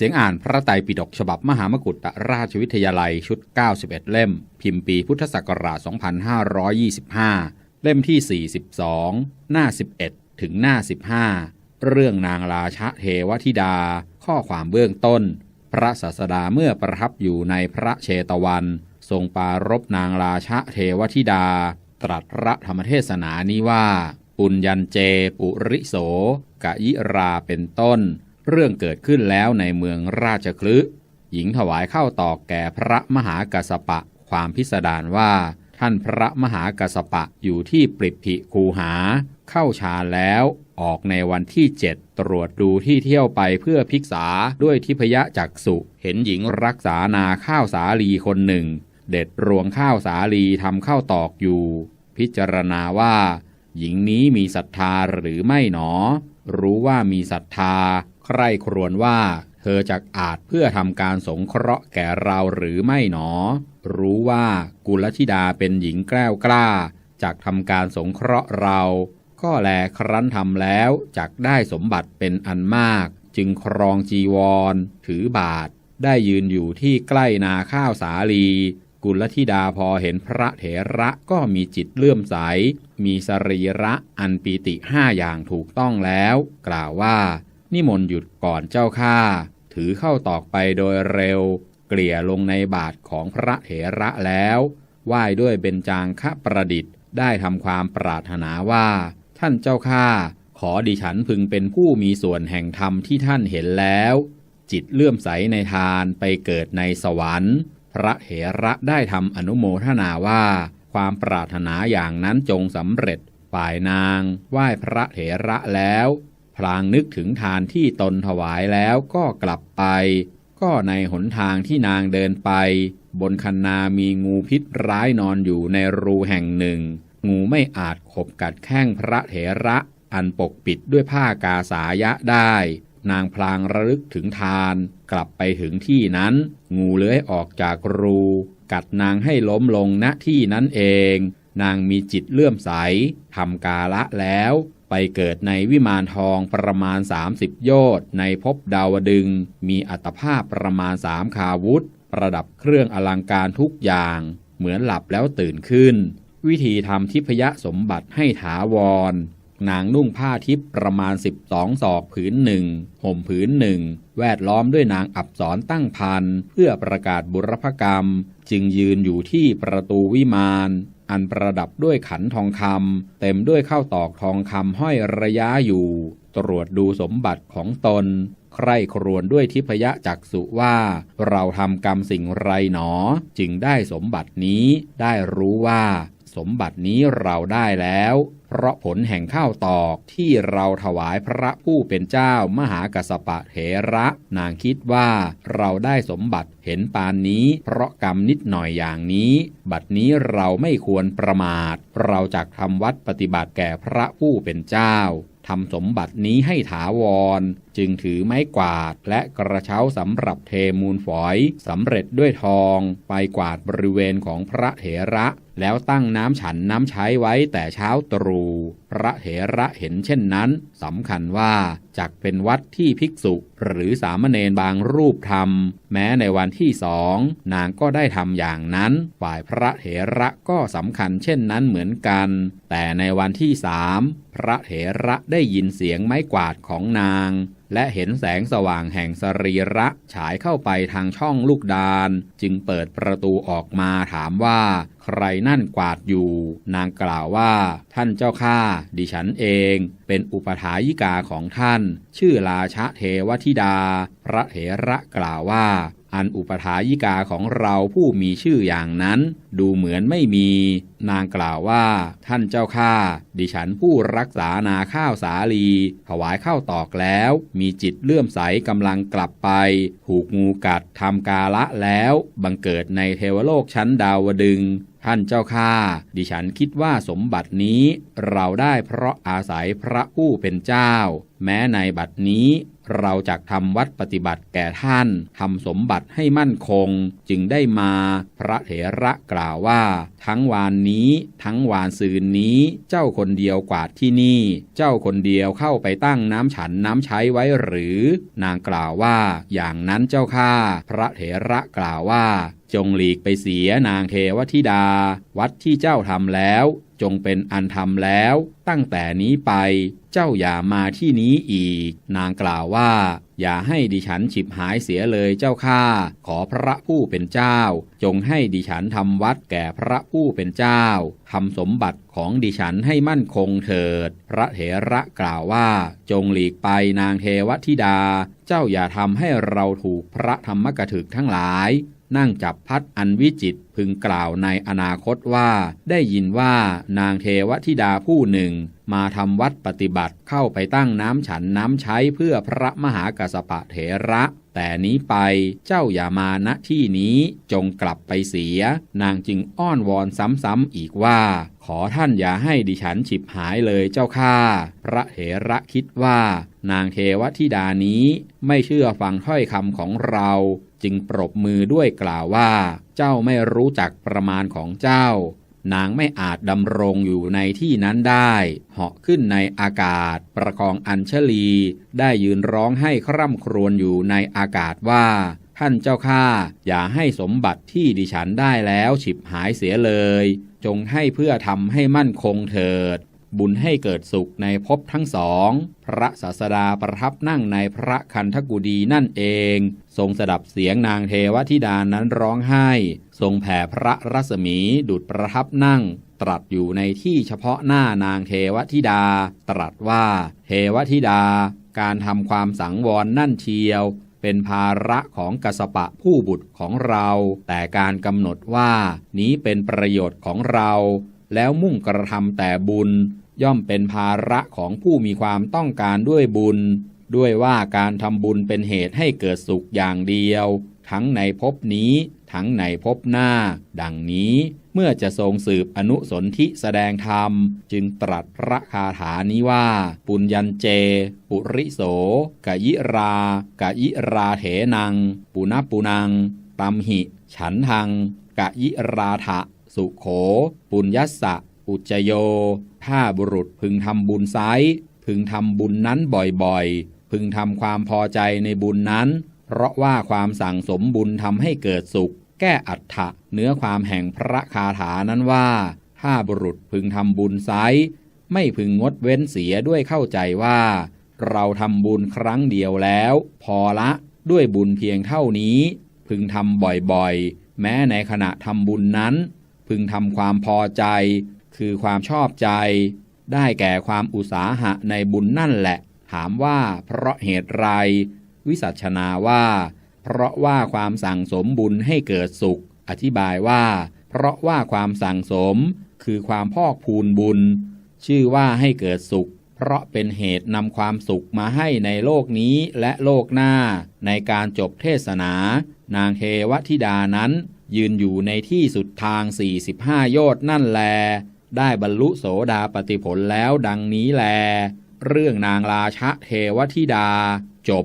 เสียงอ่านพระไตรปิฎกฉบับมหามกุฏราชวิทยาลัยชุด 91 เล่ม พิมพ์ปีพุทธศักราช 2525 เล่มที่ 42 หน้า 11 ถึงหน้า 15 เรื่องนางราชเทวธิดา ข้อความเบื้องต้น พระศาสดาเมื่อประทับอยู่ในพระเชตวัน ทรงปารบนางราชเทวธิดา ตรัสพระธรรมเทศนานี้ว่า ปุญญันเจ ปุริโสกะยิราเป็นต้น เรื่องเกิดขึ้นแล้วในเมืองราชคลึหญิงถวายข้าวตอกแก่พระมหากัสปะ ความพิสดารว่า ท่านพระมหากัสปะอยู่ที่ปริภิคูหา เข้าฌานแล้วออกในวันที่เจ็ดตรวจดูที่เที่ยวไปเพื่อพิกษาด้วยทิพยจักษุเห็นหญิงรักษานาข้าวสาลีคนหนึ่ง เด็ดรวงข้าวสาลีทำข้าวตอกอยู่ พิจารณาว่า หญิงนี้มีศรัทธาหรือไม่หนอ รู้ว่ามีศรัทธา ใคร่ครวญว่า เธอจักอาจเพื่อทำการสงเคราะห์แก่เราหรือไม่หนอ รู้ว่ากุลธิดาเป็นหญิงแกล้วกล้าจักทำการสงเคราะห์เรา ก็แลครั้นทำแล้วจักได้สมบัติเป็นอันมาก จึงครองจีวร ถือบาท ได้ยืนอยู่ที่ใกล้นาข้าวสาลี กุลธิดาพอเห็นพระเถระก็มีจิตเลื่อมใส มีสรีระอันปีติห้าอย่างถูกต้องแล้ว กล่าวว่า นิมนต์หยุดก่อนเจ้าข้าถือเข้าตอกไปโดยเร็ว เกลี่ยลงในบาทของพระเถระแล้วไหว้ด้วยเบญจางคะประดิษฐ์ ได้ทำความปรารถนาว่า ท่านเจ้าข้าขอดิฉันพึงเป็นผู้มีส่วนแห่งธรรมที่ท่านเห็นแล้ว จิตเลื่อมใสในทานไปเกิดในสวรรค์ พระเถระได้ทำอนุโมทนาว่า ความปรารถนาอย่างนั้นจงสำเร็จฝ่ายนางไหว้พระเถระแล้ว พลางนึกถึงทานที่ตนถวายแล้วก็กลับไป ก็ในหนทางที่นางเดินไป บนคันนามีงูพิษร้ายนอนอยู่ในรูแห่งหนึ่ง งูไม่อาจขบกัดแข้งพระเถระ อันปกปิดด้วยผ้ากาสายะได้ นางพลางระลึกถึงทาน กลับไปถึงที่นั้น งูเลื้อยออกจากรู กัดนางให้ล้มลงณที่นั้นเอง นางมีจิตเลื่อมใสทำกาละแล้ว ไปเกิดในวิมานทองประมาณ 30 โยชน์ในภพดาวดึง มีอัตภาพประมาณสามคาวุธ ประดับเครื่องอลังการทุกอย่าง เหมือนหลับแล้วตื่นขึ้น วิธีทำทิพยสมบัติให้ถาวรนางนุ่งผ้าทิพย์ประมาณ 12 ศอกผืนหนึ่งห่มผืนหนึ่ง แวดล้อมด้วยนางอับสรตั้งพัน เพื่อประกาศบุรพกรรม จึงยืนอยู่ที่ประตูวิมาน อันประดับด้วยขันทองคำเต็มด้วยข้าวตอกทองคำห้อยระยะอยู่ ตรวจดูสมบัติของตน ใคร่ครวญด้วยทิพยจักษุว่า เราทำกรรมสิ่งไรหนอ จึงได้สมบัตินี้ได้รู้ว่า สมบัตินี้เราได้แล้ว เพราะผลแห่งข้าวตอกที่เราถวายพระผู้เป็นเจ้ามหากัสสปะเถระ นางคิดว่าเราได้สมบัติเห็นปานนี้ เพราะกรรมนิดหน่อยอย่างนี้ บัดนี้เราไม่ควรประมาท เราจักทำวัดปฏิบัติแก่พระผู้เป็นเจ้าทำสมบัตินี้ให้ถาวร จึงถือไม้กวาด และกระเช้าสำหรับเทมูลฝอยสำเร็จด้วยทอง ไปกวาดบริเวณของพระเถระ แล้วตั้งน้ำฉันน้ำใช้ไว้แต่เช้าตรู่พระเถระเห็นเช่นนั้นสำคัญว่าจักเป็นวัดที่ภิกษุ หรือสามเณรบางรูปทำแม้ในวันที่สองนางก็ได้ทำอย่างนั้น ฝ่ายพระเถระก็สำคัญเช่นนั้นเหมือนกัน แต่ในวันที่สามพระเถระได้ยินเสียงไม้กวาดของนางและเห็นแสงสว่างแห่งสรีระฉายเข้าไปทางช่องลูกดาน จึงเปิดประตูออกมาถามว่า ใครนั่นกวาดอยู่ นางกล่าวว่า ท่านเจ้าข้าดิฉันเอง เป็นอุปถายิกาของท่าน ชื่อราชเทวธิดา พระเถระกล่าวว่าอันอุปถายิกาของเราผู้มีชื่ออย่างนั้น ดูเหมือนไม่มี นางกล่าวว่า ท่านเจ้าข้าดิฉันผู้รักษานาข้าวสาลี ถวายข้าวตอกแล้ว มีจิตเลื่อมใสกำลังกลับไป ถูกงูกัดทำกาละแล้ว บังเกิดในเทวโลกชั้นดาวดึง ท่านเจ้าข้าดิฉันคิดว่าสมบัตินี้เราได้เพราะอาศัยพระผู้เป็นเจ้าแม้ในบัดนี้เราจักทำวัดปฏิบัติแก่ท่านทำสมบัติให้มั่นคงจึงได้มา พระเถระกล่าวว่า ทั้งวานนี้ ทั้งวานซืนนี้ เจ้าคนเดียวกวาดที่นี่ เจ้าคนเดียวเข้าไปตั้งน้ำฉันน้ำใช้ไว้หรือ นางกล่าวว่า อย่างนั้นเจ้าข้าพระเถระกล่าวว่าจงหลีกไปเสียนางเทวธิดา วัดที่เจ้าทำแล้ว จงเป็นอันทำแล้ว ตั้งแต่นี้ไปเจ้าอย่ามาที่นี้อีก นางกล่าวว่า อย่าให้ดิฉันฉิบหายเสียเลยเจ้าข้าขอพระผู้เป็นเจ้า จงให้ดิฉันทำวัดแก่พระผู้เป็นเจ้าทำสมบัติของดิฉันให้มั่นคงเถิด พระเถระกล่าวว่า จงหลีกไปนางเทวธิดา เจ้าอย่าทำให้เราถูกพระธรรมกถึกทั้งหลาย นั่งจับพัดอันวิจิตพึงกล่าวในอนาคตว่า ได้ยินว่านางเทวธิดาผู้หนึ่ง มาทำวัดปฏิบัติเข้าไปตั้งน้ำฉันน้ำใช้เพื่อพระมหากัสปะเถระ แต่นี้ไปเจ้าอย่ามาณที่นี้จงกลับไปเสีย นางจึงอ้อนวอนซ้ำๆอีกว่า ขอท่านอย่าให้ดิฉันฉิบหายเลยเจ้าข้าพระเถระคิดว่านางเทวธิดานี้ไม่เชื่อฟังถ้อยคำของเรา จึงปรบมือด้วยกล่าวว่า เจ้าไม่รู้จักประมาณของเจ้า นางไม่อาจดำรงอยู่ในที่นั้นได้ เหาะขึ้นในอากาศ ประคองอัญชลี ได้ยืนร้องให้คร่ำครวญอยู่ในอากาศว่า ท่านเจ้าข้าอย่าให้สมบัติที่ดิฉันได้แล้วฉิบหายเสียเลย จงให้เพื่อทำให้มั่นคงเถิด บุญให้เกิดสุขในภพทั้งสอง พระศาสดาประทับนั่งในพระคันธกุดีนั่นเอง ทรงสดับเสียงนางเทวธิดานั้นร้องไห้ ทรงแผ่พระรัศมีดุดประทับนั่ง ตรัสอยู่ในที่เฉพาะหน้านางเทวธิดา ตรัสว่า เทวธิดา การทำความสังวรนั่นเชียวเป็นภาระของกสปะผู้บุตรของเรา แต่การกำหนดว่านี้เป็นประโยชน์ของเรา แล้วมุ่งกระทำแต่บุญ ย่อมเป็นภาระของผู้มีความต้องการด้วยบุญ ด้วยว่าการทำบุญเป็นเหตุให้เกิดสุขอย่างเดียว ทั้งในภพนี้ทั้งในภพหน้า ดังนี้เมื่อจะทรงสืบอนุสนธิแสดงธรรม จึงตรัสพระคาถานี้ว่า ปุญญันเจ ปุริโสกะยิรากะยิราเถนัง ปุณปุนังตัมหิ ฉันทังกะยิราทะ สุโข ปุญญัสสะ อุจโย ถ้าบุรุษพึงทำบุญไซพึงทำบุญนั้นบ่อยๆ พึงทำความพอใจในบุญนั้น เพราะว่าความสั่งสมบุญทำให้เกิดสุข แก้อัฏฐะเนื้อความแห่งพระคาถานั้นว่า ถ้าบุรุษพึงทำบุญไซไม่พึงงดเว้นเสียด้วยเข้าใจว่า เราทำบุญครั้งเดียวแล้ว พอละด้วยบุญเพียงเท่านี้ พึงทำบ่อยๆ แม้ในขณะทำบุญนั้น พึงทำความพอใจ คือความชอบใจ ได้แก่ความอุตสาหะในบุญนั่นแหละ ถามว่าเพราะเหตุไร วิสัชนาว่า เพราะว่าความสั่งสมบุญให้เกิดสุข อธิบายว่า เพราะว่าความสั่งสม คือความพอกพูนบุญ ชื่อว่าให้เกิดสุข เพราะเป็นเหตุนำความสุขมาให้ในโลกนี้และโลกหน้า ในการจบเทศนา นางเทวธิดานั้น ยืนอยู่ในที่สุดทาง 45 โยชน์นั่นแล ได้บรรลุโสดาปติผลแล้วดังนี้แล เรื่องนางราชะเทวธิดาจบ